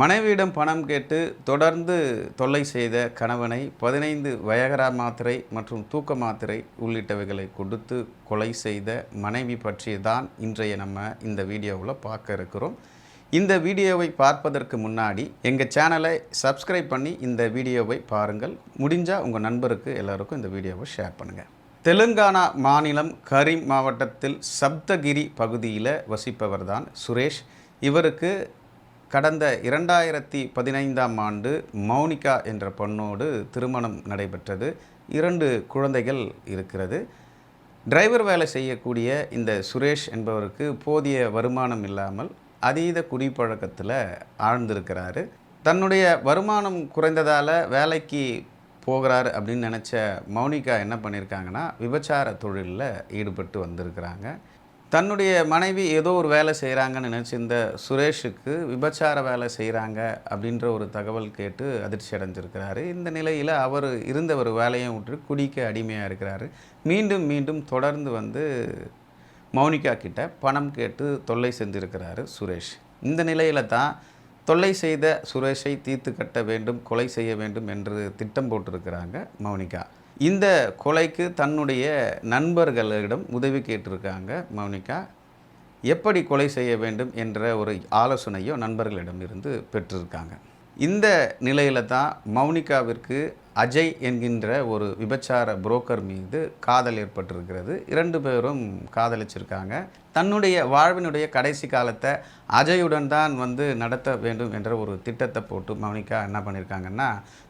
மனைவியிடம் பணம் கேட்டு தொடர்ந்து தொல்லை செய்த கணவனை பதினைந்து வயகரா மாத்திரை மற்றும் தூக்க மாத்திரை உள்ளிட்டவைகளை கொடுத்து கொலை செய்த மனைவி பற்றி தான் இன்றைய நம்ம இந்த வீடியோவில் பார்க்க இருக்கிறோம். இந்த வீடியோவை பார்ப்பதற்கு முன்னாடி எங்கள் சேனலை சப்ஸ்கிரைப் பண்ணி இந்த வீடியோவை பாருங்கள். முடிஞ்சால் உங்கள் நண்பருக்கு எல்லாருக்கும் இந்த வீடியோவை ஷேர் பண்ணுங்கள் தெலுங்கானா மாநிலம் கரீம் மாவட்டத்தில் சப்தகிரி பகுதியில் வசிப்பவர் தான் சுரேஷ். இவருக்கு கடந்த இரண்டாயிரத்தி பதினைந்தாம் ஆண்டு மௌனிகா என்ற பெண்ணோடு திருமணம் நடைபெற்றது. இரண்டு குழந்தைகள் இருக்கிறது. டிரைவர் வேலை செய்யக்கூடிய இந்த சுரேஷ் என்பவருக்கு போதிய வருமானம் இல்லாமல் அதீத குடிப்பழக்கத்தில் ஆழ்ந்திருக்கிறாரு. தன்னுடைய வருமானம் குறைந்ததால் வேலைக்கு போகிறாரு அப்படின்னு நினச்ச மௌனிகா என்ன பண்ணியிருக்காங்கன்னா விபச்சார தொழிலில் ஈடுபட்டு வந்திருக்கிறாங்க. தன்னுடைய மனைவி ஏதோ ஒரு வேலை செய்கிறாங்கன்னு நினச்சிருந்த சுரேஷுக்கு விபச்சார வேலை செய்கிறாங்க அப்படின்ற ஒரு தகவல் கேட்டு அதிர்ச்சி அடைஞ்சிருக்கிறாரு. இந்த நிலையில் அவர் இருந்த ஒரு வேலையும் விட்டு குடிக்க அடிமையாக இருக்கிறாரு. மீண்டும் மீண்டும் தொடர்ந்து வந்து மௌனிகா கிட்ட பணம் கேட்டு தொல்லை செஞ்சுருக்கிறாரு சுரேஷ். இந்த நிலையில் தான் தொல்லை செய்த சுரேஷை தீர்த்து கட்ட வேண்டும் கொலை செய்ய வேண்டும் என்று திட்டம் போட்டிருக்கிறாங்க மௌனிகா. இந்த கொலைக்கு தன்னுடைய நண்பர்களிடம் உதவி கேட்டிருக்காங்க மௌனிகா. எப்படி கொலை செய்ய வேண்டும் என்ற ஒரு ஆலோசனையோ நண்பர்களிடம் இருந்து பெற்றிருக்காங்க. இந்த நிலையில் தான் மௌனிகாவிற்கு அஜய் என்கின்ற ஒரு விபச்சார புரோக்கர் மீது காதல் ஏற்பட்டிருக்கிறது. இரண்டு பேரும் காதலிச்சிருக்காங்க. தன்னுடைய வாழ்வினுடைய கடைசி காலத்தை அஜயுடன் தான் வந்து நடத்த வேண்டும் என்ற ஒரு திட்டத்தை போட்டு மௌனிகா என்ன பண்ணியிருக்காங்கன்னா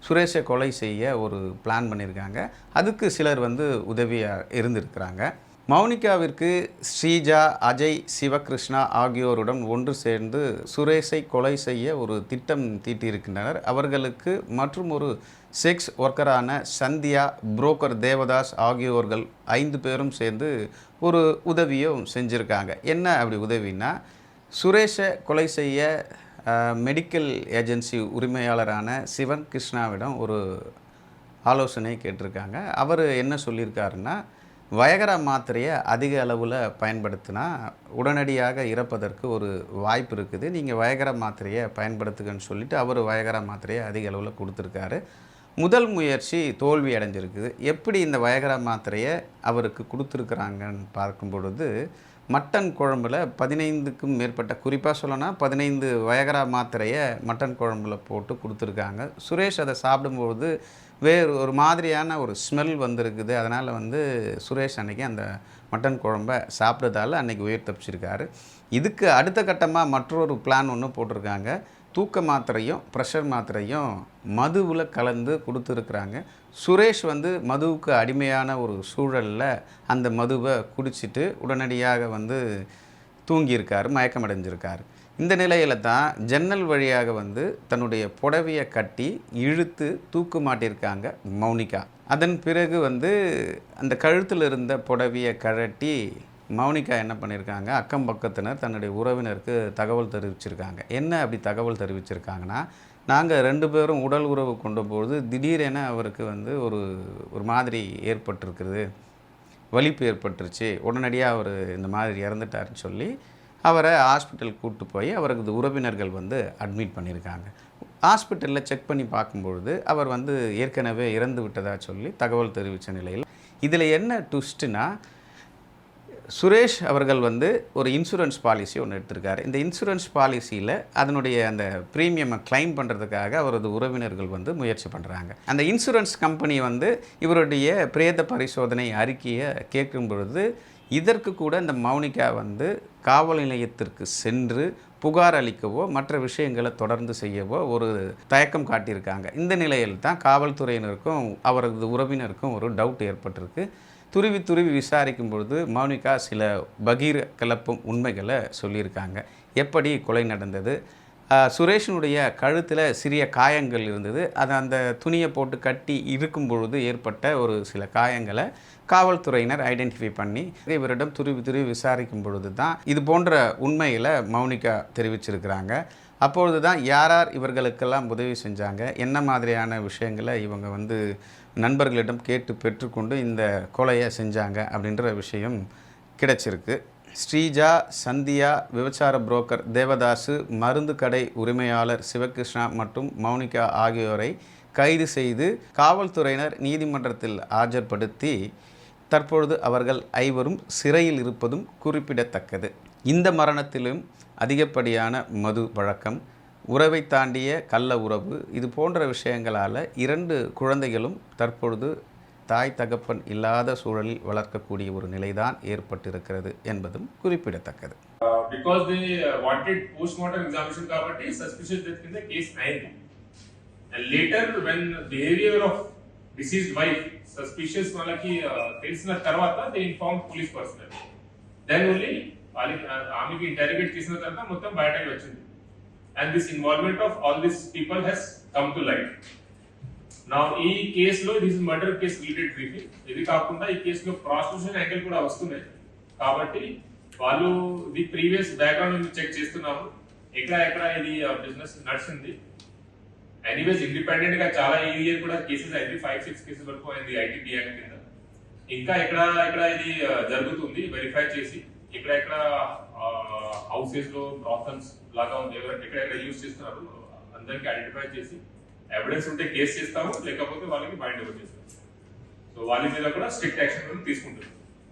சுரேஷை கொலை செய்ய ஒரு பிளான் பண்ணியிருக்காங்க அதுக்கு சிலர் வந்து உதவியாக இருந்திருக்கிறாங்க. மௌனிகாவிற்கு ஸ்ரீஜா அஜய் சிவகிருஷ்ணா ஆகியோருடன் ஒன்று சேர்ந்து சுரேஷை கொலை செய்ய ஒரு திட்டம் தீட்டியிருக்கின்றனர். அவர்களுக்கு மற்றும் ஒரு செக்ஸ் ஒர்க்கரான சந்தியா புரோக்கர் தேவதாஸ் ஆகியோர்கள் ஐந்து பேரும் சேர்ந்து ஒரு உதவியும் செஞ்சுருக்காங்க. என்ன அப்படி உதவினா சுரேஷை கொலை செய்ய மெடிக்கல் ஏஜென்சி உரிமையாளரான சிவன் கிருஷ்ணாவிடம் ஒரு ஆலோசனை கேட்டிருக்காங்க. அவர் என்ன சொல்லியிருக்காருன்னா வயகரா மாத்திரையை அதிக அளவில் பயன்படுத்தினா உடனடியாக இறப்பதற்கு ஒரு வாய்ப்பு இருக்குது. நீங்கள் வயகரா மாத்திரையை பயன்படுத்துங்கன்னு சொல்லிட்டு அவர் வயகரா மாத்திரையை அதிக அளவில் கொடுத்துருக்காரு. முதல் முயற்சி தோல்வி அடைஞ்சிருக்குது. எப்படி இந்த வயகரா மாத்திரையை அவருக்கு கொடுத்துருக்குறாங்கன்னு பார்க்கும் பொழுது மட்டன் குழம்புல பதினைந்துக்கும் மேற்பட்ட குறிப்பாக சொல்லணும்னா பதினைந்து வயகரா மாத்திரையை மட்டன் குழம்புல போட்டு கொடுத்துருக்காங்க. சுரேஷ் அதை சாப்பிடும்போது வேறு ஒரு மாதிரியான ஒரு ஸ்மெல் வந்திருக்குது. அதனால் வந்து சுரேஷ் அன்றைக்கி அந்த மட்டன் குழம்பை சாப்பிட்டதால அன்னைக்கு உயிர் தப்பிச்சிருக்காரு. இதுக்கு அடுத்த கட்டமாக மற்றொரு பிளான் ஒன்று போட்டிருக்காங்க. தூக்க மாத்திரையும் ப்ரெஷர் மாத்திரையும் மதுவில் கலந்து கொடுத்துருக்குறாங்க. சுரேஷ் வந்து மதுவுக்கு அடிமையான ஒரு சூழலில் அந்த மதுவை குடிச்சிட்டு உடனடியாக வந்து தூங்கியிருக்காரு மயக்கமடைஞ்சிருக்காரு. இந்த நிலையில தான் ஜன்னல் வழியாக வந்து தன்னுடைய புடவையை கட்டி இழுத்து தூக்கு மாட்டியிருக்காங்க மௌனிகா. அதன் பிறகு வந்து அந்த கழுத்தில் இருந்த புடவையை கழட்டி மௌனிகா என்ன பண்ணியிருக்காங்க? அக்கம் பக்கத்தினர் தன்னுடைய உறவினருக்கு தகவல் தெரிவிச்சிருக்காங்க. என்ன அப்படி தகவல் தெரிவிச்சிருக்காங்கன்னா நாங்கள் ரெண்டு பேரும் உடல் உறவு கொண்டபோது திடீரென அவருக்கு வந்து ஒரு ஒரு மாதிரி ஏற்பட்டிருக்குது. வலிப்பு ஏற்பட்டுருச்சு. உடனடியாக அவர் இந்த மாதிரி இறந்துட்டாருன்னு சொல்லி அவரை ஹாஸ்பிட்டல் கூட்டு போய் அவரது உறவினர்கள் வந்து அட்மிட் பண்ணியிருக்காங்க. ஹாஸ்பிட்டலில் செக் பண்ணி பார்க்கும்பொழுது அவர் வந்து ஏற்கனவே இறந்து விட்டதா சொல்லி தகவல் தெரிவித்த நிலையில் இதில் என்ன ட்விஸ்ட்டுனா சுரேஷ் அவர்கள் வந்து ஒரு இன்சூரன்ஸ் பாலிசி ஒன்று எடுத்திருக்காரு. இந்த இன்சூரன்ஸ் பாலிசியில் அதனுடைய அந்த ப்ரீமியமை கிளைம் பண்ணுறதுக்காக அவரது உறவினர்கள் வந்து முயற்சி பண்ணுறாங்க. அந்த இன்சூரன்ஸ் கம்பெனி வந்து இவருடைய பிரேத பரிசோதனை அறிக்கையை கேட்கும் பொழுது இதற்கு கூட இந்த மௌனிகா வந்து காவல் நிலையத்திற்கு சென்று புகார் அளிக்கவோ மற்ற விஷயங்களை தொடர்ந்து செய்யவோ ஒரு தயக்கம் காட்டியிருக்காங்க. இந்த நிலையில் தான் காவல்துறையினருக்கும் அவரது உறவினருக்கும் ஒரு டவுட் ஏற்பட்டிருக்கு. துருவி துருவி விசாரிக்கும் பொழுது மௌனிகா சில பகீர் கிளப்பும் உண்மைகளை சொல்லியிருக்காங்க. எப்படி கொலை நடந்தது? சுரேஷனுடைய கழுத்தில் சிறிய காயங்கள் இருந்தது. அதை அந்த துணியை போட்டு கட்டி இருக்கும் பொழுது ஏற்பட்ட ஒரு சில காயங்களை காவல்துறையினர் ஐடென்டிஃபை பண்ணி இவரிடம் துருவி துருவி விசாரிக்கும் பொழுது தான் இது போன்ற உண்மைகளை மௌனிகா தெரிவிச்சிருக்கிறாங்க. அப்பொழுது தான் யார் யார் இவர்களுக்கெல்லாம் உதவி செஞ்சாங்க என்ன மாதிரியான விஷயங்களை இவங்க வந்து நண்பர்களிடம் கேட்டு பெற்றுக்கொண்டு இந்த கொலையை செஞ்சாங்க அப்படின்ற விஷயம் கிடைச்சிருக்கு. ஸ்ரீஜா சந்தியா விபச்சார புரோக்கர் தேவதாசு மருந்து கடை உரிமையாளர் சிவகிருஷ்ணா மற்றும் மௌனிகா ஆகியோரை கைது செய்து காவல்துறையினர் நீதிமன்றத்தில் ஆஜர்படுத்தி தற்பொழுது அவர்கள் ஐவரும் சிறையில் இருப்பதும் குறிப்பிடத்தக்கது. இந்த மரணத்திலும் அதிகப்படியான மது பழக்கம் உறவை தாண்டிய கள்ள உறவு இது போன்ற விஷயங்களால் இரண்டு குழந்தைகளும் தற்பொழுது தாய் தகப்பன் இல்லாத சூழலில் வளர்க்கக்கூடிய ஒரு நிலைதான் ஏற்பட்டிருக்கிறது என்பதும் குறிப்பிடத்தக்கது because they wanted post mortem examination కాబట్టి సస్పిషియస్ డెత్ కింద కేసు అయింది and later when behaviour of deceased wife suspicious వాళ్ళకి uh, తెలిసిన తర్వాత they inform police personnel then only వాళ్ళకి uh, ఆమెకి ఇంటర్గేట్ చేసిన తర్వాత మొత్తం బయటకి వచ్చింది and this involvement of all this people has come to light నా ఈ కేసులో this murder case related briefing ఇది కాకుండా ఈ కేసులో ప్రాసిక్యూషన్ యాంగిల్ కూడా వస్తున్నాయి. కాబట్టి వాళ్ళు ది ప్రీవియస్ బ్యాక్గ్రౌండ్ చెక్ చేస్తున్నాము. ఎక్కడ ఎక్కడ ఇది బిజినెస్ నడిచింది. ఎనీవేస్ ఇండిపెండెంట్గా చాలా ఈ కూడా కేసెస్ అయింది. ఫైవ్ సిక్స్ కేసెస్ వరకు అయింది ఐటీపీ యాక్ట్ కింద. ఇంకా ఎక్కడ ఎక్కడ ఇది జరుగుతుంది వెరిఫై చేసి ఇక్కడ ఎక్కడ హౌసెస్లో ప్రాబ్లమ్స్ లాగా ఉంది ఎవరు ఎక్కడెక్కడ యూజ్ చేస్తున్నారు అందరికి ఐడెంటిఫై చేసి ఎవిడెన్స్ ఉంటే కేసు చేస్తాము లేకపోతే వాళ్ళకి బైండ్ ఓవర్ చేస్తాము. సో వాళ్ళ మీద కూడా స్ట్రిక్ట్ యాక్షన్ తీసుకుంటారు